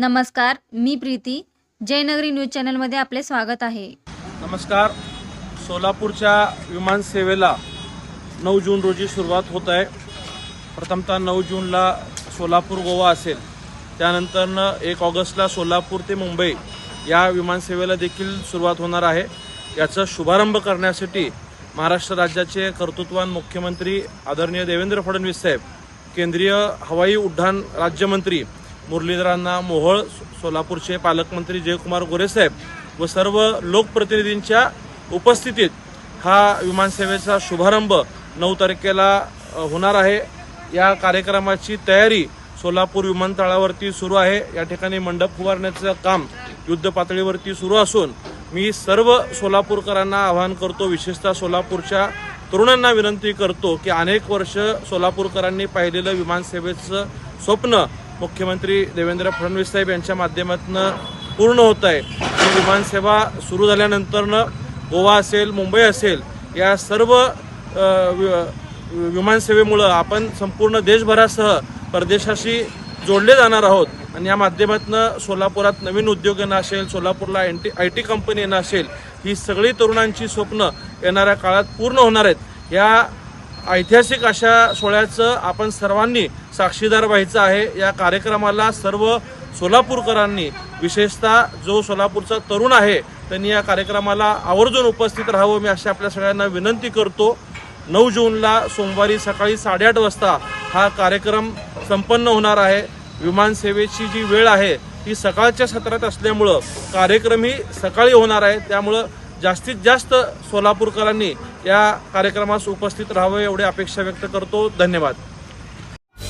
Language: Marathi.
नमस्कार मी प्रीती. जयनगरी न्यूज चॅनलमध्ये आपले स्वागत आहे. नमस्कार. सोलापूरच्या विमानसेवेला नऊ जून रोजी सुरुवात होत आहे. प्रथमतः नऊ जूनला सोलापूर गोवा असेल. त्यानंतरनं एक ऑगस्टला सोलापूर ते मुंबई या विमानसेवेला देखील सुरुवात होणार आहे. याचा शुभारंभ करण्यासाठी महाराष्ट्र राज्याचे कर्तृत्वान मुख्यमंत्री आदरणीय देवेंद्र फडणवीस साहेब केंद्रीय हवाई उड्डाण राज्यमंत्री मुरलीधरांना मोहोळ सोलापूरचे पालकमंत्री जयकुमार गोरेसाहेब व सर्व लोकप्रतिनिधींच्या उपस्थितीत हा विमानसेवेचा शुभारंभ नऊ तारखेला होणार आहे. या कार्यक्रमाची तयारी सोलापूर विमानतळावरती सुरू आहे. या ठिकाणी मंडप फुवारण्याचं काम युद्ध पातळीवरती सुरू असून मी सर्व सोलापूरकरांना आवाहन करतो विशेषतः सोलापूरच्या तरुणांना विनंती करतो की अनेक वर्ष सोलापूरकरांनी पाहिलेलं विमानसेवेचं स्वप्न मुख्यमंत्री देवेंद्र फडणवीस साहेब यांच्या माध्यमातून पूर्ण होत आहे. ही विमानसेवा सुरू झाल्यानंतरनं गोवा असेल मुंबई असेल या सर्व विमानसेवेमुळं आपण संपूर्ण देशभरासह परदेशाशी जोडले जाणार आहोत. आणि या माध्यमातून सोलापुरात नवीन उद्योग येणं असेल सोलापूरला N T I T company येणं असेल ही सगळी तरुणांची स्वप्न येणाऱ्या काळात पूर्ण होणार आहेत. या ऐतिहासिक अशा सोहळ्याचं आपण सर्वांनी साक्षीदार व्हायचं आहे. या कार्यक्रमाला सर्व सोलापूरकरांनी विशेषतः जो सोलापूरचा तरुण आहे त्यांनी या कार्यक्रमाला आवर्जून उपस्थित राहावं. मी अशी आपल्या सगळ्यांना विनंती करतो. नऊ जूनला सोमवारी सकाळी साडेआठ वाजता हा कार्यक्रम संपन्न होणार आहे. विमानसेवेची जी वेळ आहे ती सकाळच्या सत्रात असल्यामुळं कार्यक्रम ही सकाळी होणार आहे. त्यामुळं जास्तीत जास्त सोलापूरकरांनी या कार्यक्रमास उपस्थित राहावं एवढी अपेक्षा व्यक्त करतो. धन्यवाद.